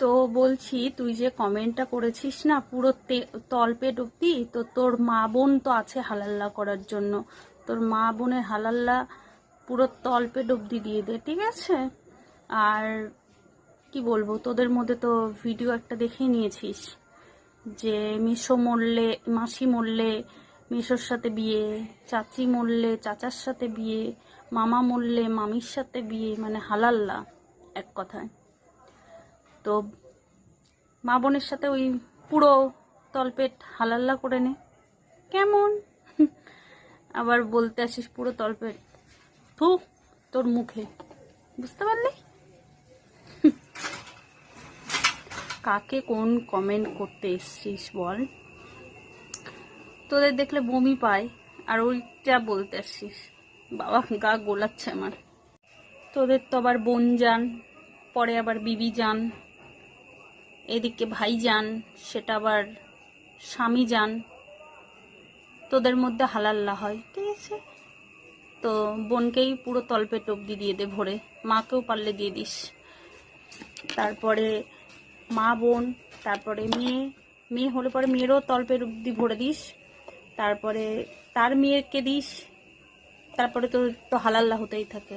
তো বলছি, তুই যে কমেন্টটা করেছিস না, পুরো তলপেট অব্দি তো তোর মা বোন তো আছে হালাল্লা করার জন্য। তোর মা বোনের হালাল্লা পুরো তলপেট অব্দি দিয়ে দে, ঠিক আছে? আর কি বলব, তোদের মধ্যে তো ভিডিও একটা দেখে নিয়েছিস, যে মিশো মরলে, মাসি মরলে মিশোর সাথে বিয়ে, চাচি মরলে চাচার সাথে বিয়ে, মামা মরলে মামির সাথে বিয়ে মানে হালাল্লা, এক কথায়। তো মা বোনের সাথে ওই পুরো তলপেট হালাল্লা করে নে। কেমন? আবার বলতে আসিস পুরো তলপেট। থু, তোর মুখে। বুঝতে পারলি? কাকে কোন কমেন্ট করতে এসছিস বল। তোদের দেখলে বমি পায়, আর ওইটা বলতে আসছিস বাবা, গা গোলাচ্ছে আমার। তোদের তো আবার বোন যান, পরে আবার বিবি যান। এদিকে ভাই যান, সেটা আবার স্বামী যান। তোদের মধ্যে হালাল্লা হয়, ঠিক আছে? তো বোনকেই পুরো তলপেট অব্দি দিয়ে দে ভরে। মাকেও পারলে দিয়ে দিস। তারপরে মা, বোন, তারপরে মেয়ে। মেয়ে হলে পরে মেয়েরও তলপেট অব্দি ভরে দিস। তারপরে তার মেয়েকে দিস। তারপরে তো তো হালাল্লা হতেই থাকে।